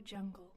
jungle.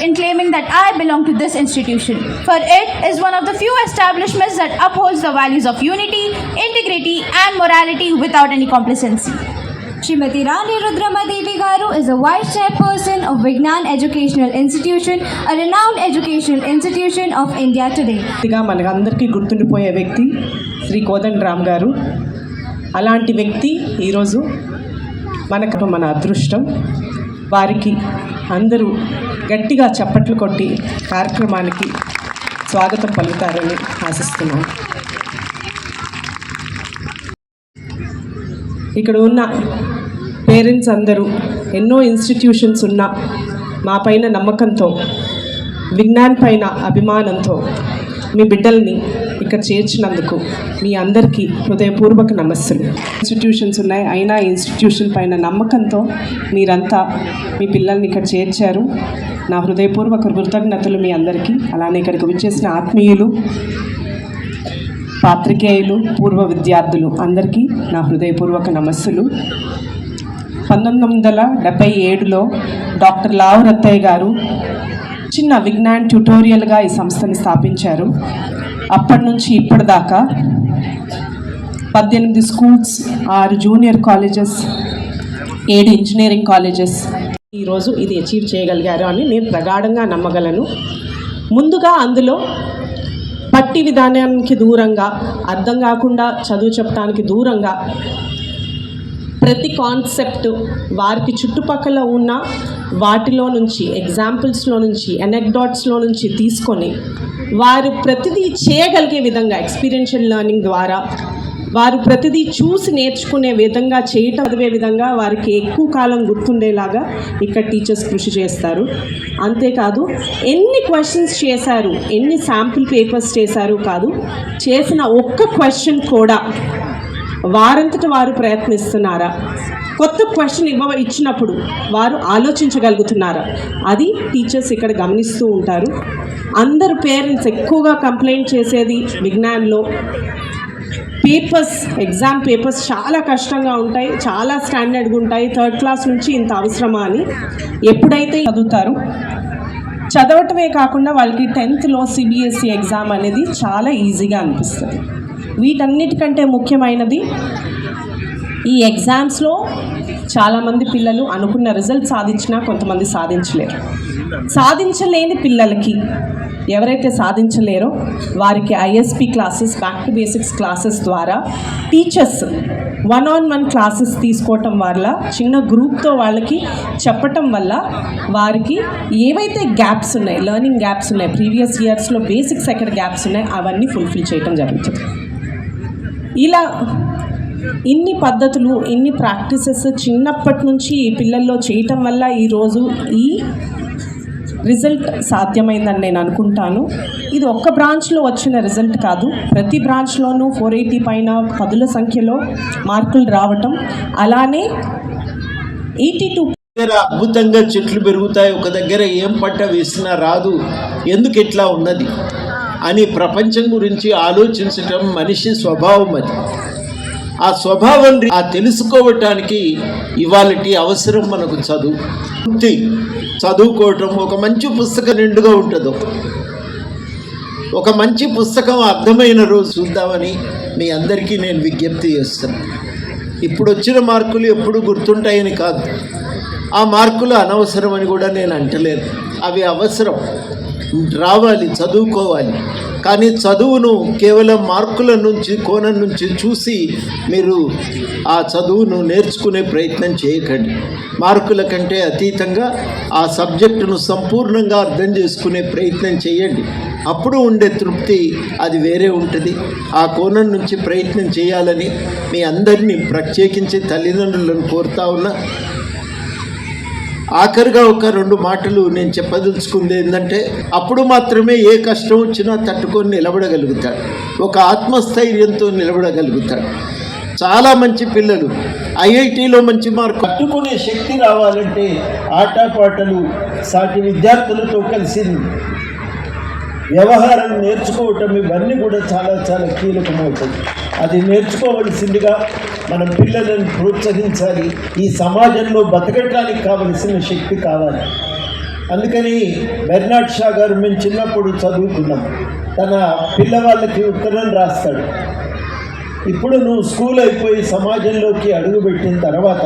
Pride in claiming that I belong to this institution, for it is one of the few establishments that upholds the values of unity, integrity, and morality without any complacency. Srimati Rani Rudramadevi Garu is a vice chairperson of Vignan Educational Institution, a renowned educational institution of India today. మనకందరికీ గుర్తుండిపోయే వ్యక్తి శ్రీ కోదండ రామ్ గారు అలాంటి వ్యక్తి ఈరోజు మనకు మన అదృష్టం వారికి అందరూ గట్టిగా చప్పట్లు కొట్టి కార్యక్రమానికి స్వాగతం పలుకుతారని ఆశిస్తున్నాను. ఇక్కడ ఉన్న పేరెంట్స్ అందరూ ఎన్నో ఇన్స్టిట్యూషన్స్ ఉన్న మా పైన నమ్మకంతో విజ్ఞాన్ పైన అభిమానంతో మీ బిడ్డల్ని ఇక్కడ చేర్చినందుకు మీ అందరికీ హృదయపూర్వక నమస్సులు. ఇన్స్టిట్యూషన్స్ ఉన్నాయి. అయినా ఇన్స్టిట్యూషన్ పైన నమ్మకంతో మీరంతా మీ పిల్లల్ని ఇక్కడ చేర్చారు. నా హృదయపూర్వక కృతజ్ఞతలు మీ అందరికీ. అలానే ఇక్కడికి వచ్చేసిన ఆత్మీయులు పాత్రికేయులు పూర్వ విద్యార్థులు అందరికీ నా హృదయపూర్వక నమస్సులు. పంతొమ్మిది వందల డెబ్బై ఏడులో డాక్టర్ లావు రత్తయ్య గారు చిన్న విజ్ఞాన్ ట్యుటోరియల్గా ఈ సంస్థని స్థాపించారు. అప్పటి నుంచి ఇప్పటిదాకా పద్దెనిమిది స్కూల్స్ ఆరు జూనియర్ కాలేజెస్ ఏడు ఇంజనీరింగ్ కాలేజెస్ ఈరోజు ఇది అచీవ్ చేయగలిగారు అని నేను ప్రగాఢంగా నమ్మగలను. ముందుగా అందులో పట్టి విధానానికి దూరంగా అర్థం కాకుండా చదువు చెప్పడానికి దూరంగా ప్రతి కాన్సెప్ట్ వారికి చుట్టుపక్కల ఉన్న వాటిలో నుంచి ఎగ్జాంపుల్స్లో నుంచి ఎనెక్డాట్స్లో నుంచి తీసుకొని వారు ప్రతిదీ చేయగలిగే విధంగా ఎక్స్పీరియన్షియల్ లెర్నింగ్ ద్వారా వారు ప్రతిదీ చూసి నేర్చుకునే విధంగా చేయటం చదివే విధంగా వారికి ఎక్కువ కాలం గుర్తుండేలాగా ఇక్కడ టీచర్స్ కృషి చేస్తారు. అంతేకాదు ఎన్ని క్వశ్చన్స్ చేశారు ఎన్ని శాంపిల్ పేపర్స్ చేశారు కాదు చేసిన ఒక్క క్వశ్చన్ కూడా వారంతట వారు ప్రయత్నిస్తున్నారా? కొత్త క్వశ్చన్ ఇవ్వ ఇచ్చినప్పుడు వారు ఆలోచించగలుగుతున్నారా? అది టీచర్స్ ఇక్కడ గమనిస్తూ ఉంటారు. అందరు పేరెంట్స్ ఎక్కువగా కంప్లైంట్ చేసేది విజ్ఞాన్లో. పేపర్స్ ఎగ్జామ్ పేపర్స్ చాలా కష్టంగా ఉంటాయి చాలా స్టాండర్డ్గా ఉంటాయి. థర్డ్ క్లాస్ నుంచి ఇంత అవసరమా అని ఎప్పుడైతే చదువుతారు. చదవటమే కాకుండా వాళ్ళకి టెన్త్లో సిబిఎస్ఈ ఎగ్జామ్ అనేది చాలా ఈజీగా అనిపిస్తుంది. వీటన్నిటికంటే ముఖ్యమైనది ఈ ఎగ్జామ్స్లో చాలామంది పిల్లలు అనుకున్న రిజల్ట్ సాధించినా కొంతమంది సాధించలేరు. సాధించలేని పిల్లలకి ఎవరైతే సాధించలేరో వారికి ISP classes back to basics classes ద్వారా teachers one on one classes తీసుకోవటం వల్ల చిన్న గ్రూప్తో వాళ్ళకి చెప్పటం వల్ల వారికి ఏవైతే గ్యాప్స్ ఉన్నాయి లెర్నింగ్ గ్యాప్స్ ఉన్నాయి ప్రీవియస్ ఇయర్స్లో బేసిక్స్ ఎక్కడ గ్యాప్స్ ఉన్నాయి అవన్నీ ఫుల్ఫిల్ చేయటం జరుగుతుంది. ఇలా ఇన్ని పద్ధతులు ఇన్ని ప్రాక్టీసెస్ చిన్నప్పటి నుంచి ఈ పిల్లల్లో చేయటం వల్ల ఈరోజు ఈ రిజల్ట్ సాధ్యమైందని నేను అనుకుంటాను. ఇది ఒక్క బ్రాంచ్లో వచ్చిన రిజల్ట్ కాదు. ప్రతి బ్రాంచ్లోనూ ఫోర్ ఎయిటీ పైన పదుల సంఖ్యలో మార్కులు రావటం. అలానే ఎయిటీ టూ దగ్గర అద్భుతంగా చెట్లు పెరుగుతాయి. ఒక దగ్గర ఏం పంట వేసినా రాదు. ఎందుకు ఎట్లా ఉన్నది? అని ప్రపంచం గురించి ఆలోచించటం మనిషి స్వభావం అది. ఆ స్వభావం ఆ తెలుసుకోవటానికి ఇవాళటి అవసరం మనకు చదువు. వృత్తి, చదువుకోవటం ఒక మంచి పుస్తకం నిండుగా ఉంటుందో. ఒక మంచి పుస్తకం అర్థమైన రోజు చూద్దామని మీ అందరికీ నేను విజ్ఞప్తి చేస్తాను ఇప్పుడు వచ్చిన మార్కులు ఎప్పుడు గుర్తుంటాయని కాదు. ఆ మార్కులు అనవసరం అని కూడా నేను అంటలేను అవి అవసరం. రావాలి చదువుకోవాలి. కానీ చదువును కేవలం మార్కుల నుంచి కోణం నుంచి చూసి మీరు ఆ చదువును నేర్చుకునే ప్రయత్నం చేయకండి. మార్కుల కంటే అతీతంగా ఆ సబ్జెక్టును సంపూర్ణంగా అర్థం చేసుకునే ప్రయత్నం చేయండి. అప్పుడు ఉండే తృప్తి అది వేరే ఉంటుంది. ఆ కోణం నుంచి ప్రయత్నం చేయాలని మీ అందరినీ ప్రత్యేకించి తల్లిదండ్రులను కోరుతా ఉన్నా ఆఖరిగా ఒక రెండు మాటలు నేను చెప్పదలుచుకుంది ఏంటంటే అప్పుడు మాత్రమే ఏ కష్టం వచ్చినా తట్టుకొని నిలబడగలుగుతాడు. ఒక ఆత్మస్థైర్యంతో నిలబడగలుగుతాడు. చాలా మంచి పిల్లలు. ఐఐటిలో మంచి మార్కు. పట్టుకునే శక్తి రావాలంటే ఆటపాటలు సాటి విద్యార్థులతో కలిసి వ్యవహారం నేర్చుకోవటం ఇవన్నీ కూడా చాలా చాలా కీలకమవుతుంది అది నేర్చుకోవలసిందిగా మనం పిల్లలను ప్రోత్సహించాలి ఈ సమాజంలో బతకడానికి కావలసిన శక్తి కావాలి. అందుకని బెర్నాడ్ షా గారు మేము చిన్నప్పుడు చదువుకున్నాం. తన పిల్లవాళ్ళకి ఉత్తరం రాస్తాడు. ఇప్పుడు నువ్వు స్కూల్ అయిపోయి సమాజంలోకి అడుగుపెట్టిన తర్వాత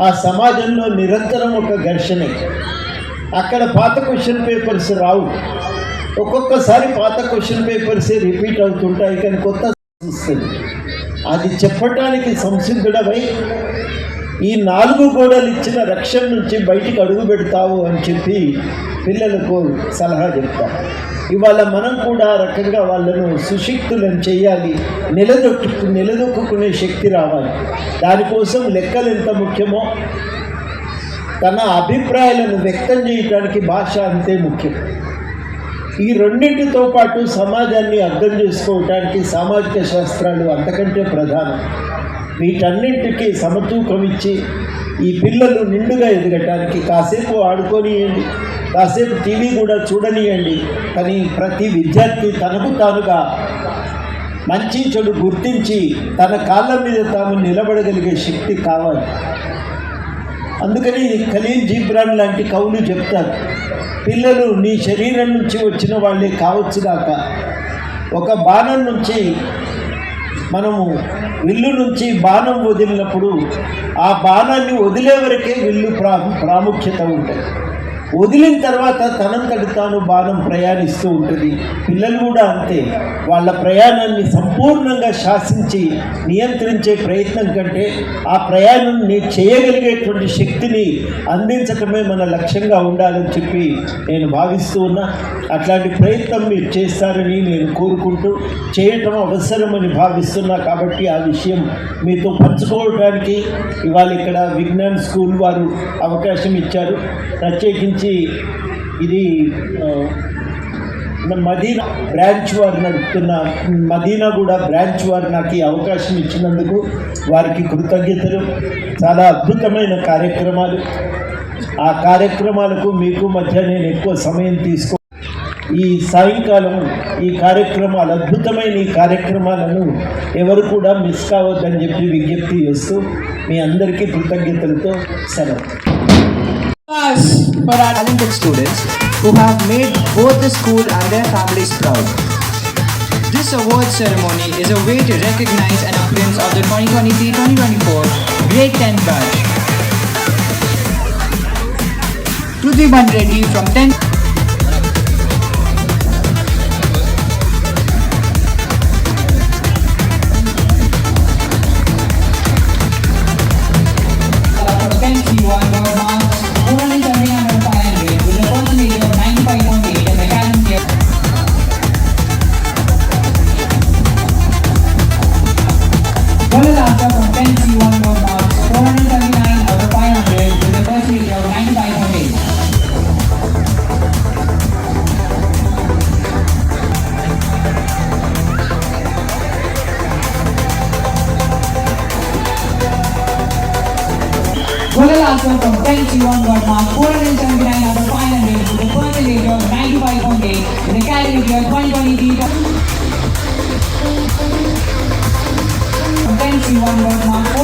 ఆ సమాజంలో నిరంతరం ఒక ఘర్షణే. అక్కడ పాత క్వశ్చన్ పేపర్స్ రావు. ఒక్కొక్కసారి పాత క్వశ్చన్ పేపర్సే రిపీట్ అవుతుంటాయి కానీ కొత్త వస్తుంది. అది చెప్పటానికి సంసిద్ధుడవై ఈ నాలుగు గోడలు ఇచ్చిన రక్షణ నుంచి బయటికి అడుగు పెడతావు అని చెప్పి పిల్లలకు సలహా చెప్తారు ఇవాళ మనం కూడా ఆ రకంగా వాళ్ళను సుశిక్తులను చేయాలి నిలదొక్కు నిలదొక్కునే శక్తి రావాలి. దానికోసం లెక్కలు ఎంత ముఖ్యమో తన అభిప్రాయాలను వ్యక్తం చేయటానికి భాష అంతే ముఖ్యం. ఈ రెండింటితో పాటు సమాజాన్ని అర్థం చేసుకోవటానికి సామాజిక శాస్త్రాలు అంతకంటే ప్రధానం. వీటన్నింటికి సమతూకం ఇచ్చి ఈ పిల్లలు నిండుగా ఎదగటానికి కాసేపు ఆడుకోనియండి కాసేపు టీవీ కూడా చూడనియండి. కానీ ప్రతి విద్యార్థి తనకు తానుగా మంచి చెడు గుర్తించి తన కాళ్ళ మీద తాము నిలబడగలిగే శక్తి కావాలి. అందుకని ఖలీల్ జీబ్రాన్ లాంటి కవులు చెప్తారు. పిల్లలు నీ శరీరం నుంచి వచ్చిన వాళ్ళే కావచ్చు కాక ఒక బాణం నుంచి మనము విల్లు నుంచి బాణం వదిలినప్పుడు ఆ బాణాన్ని వదిలే వరకే విల్లు ప్రా ప్రాముఖ్యత ఉంటుంది. వదిలిన తర్వాత తనంతటి తాను బాణం ప్రయాణిస్తూ ఉంటుంది. పిల్లలు కూడా అంతే. వాళ్ళ ప్రయాణాన్ని సంపూర్ణంగా శాసించి నియంత్రించే ప్రయత్నం కంటే ఆ ప్రయాణం నీ చేయగలిగేటువంటి శక్తిని అందించటమే మన లక్ష్యంగా ఉండాలని చెప్పి నేను భావిస్తూ ఉన్నా. అట్లాంటి ప్రయత్నం మీరు చేస్తారని నేను కోరుకుంటూ చేయటం అవసరమని భావిస్తున్నా. కాబట్టి ఆ విషయం మీతో పంచుకోవడానికి ఇవాళ ఇక్కడ విజ్ఞాన్ స్కూల్ వారు అవకాశం ఇచ్చారు. ప్రత్యేకించి ఇది మదీనా బ్రాంచ్ వారు నడుపుతున్న మదీనా కూడా బ్రాంచ్ వారు నాకు ఈ అవకాశం ఇచ్చినందుకు వారికి కృతజ్ఞతలు. చాలా అద్భుతమైన కార్యక్రమాలు. ఆ కార్యక్రమాలకు మీకు మధ్య నేను ఎక్కువ సమయం తీసుకో ఈ సాయంకాలం ఈ కార్యక్రమాలు అద్భుతమైన ఈ కార్యక్రమాలను ఎవరు కూడా మిస్ కావద్దని చెప్పి విజ్ఞప్తి చేస్తూ మీ అందరికీ కృతజ్ఞతలతో సెలవు. Applause for our talented students who have made both the school and their families proud. This award ceremony is a way to recognize and appraise of the 2023-2024 Grade 10 batch. Rudhiban Reddy from 10th 10th C1 got marked 479 out of 500 with a percentage of 95.8 in the academic year 2023. From 10th C1 got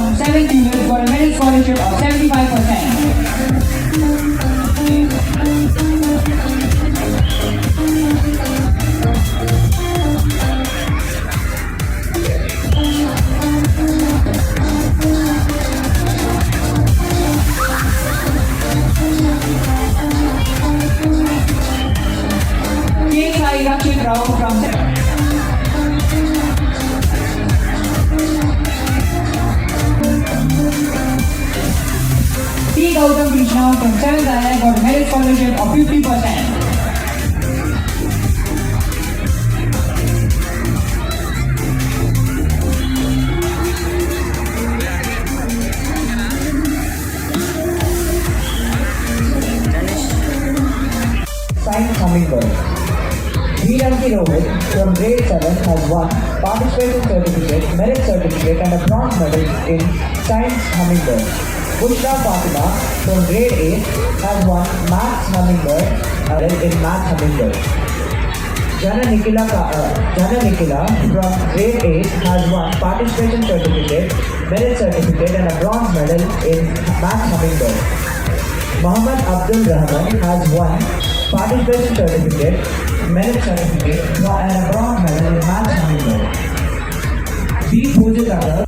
from 7 to for a merit scholarship of 75%. In Science Hummingbird. Bushra Fatima from grade 8 has won Maths Hummingbird medal in Maths Hummingbird. Jana Nikila, uh, Jana Nikila from grade 8 has won participation certificate, merit certificate and a bronze medal in Maths Hummingbird. Muhammad Abdul Rahman has won participation certificate, merit certificate, and a bronze medal in maths hummingbird. B. Pujitara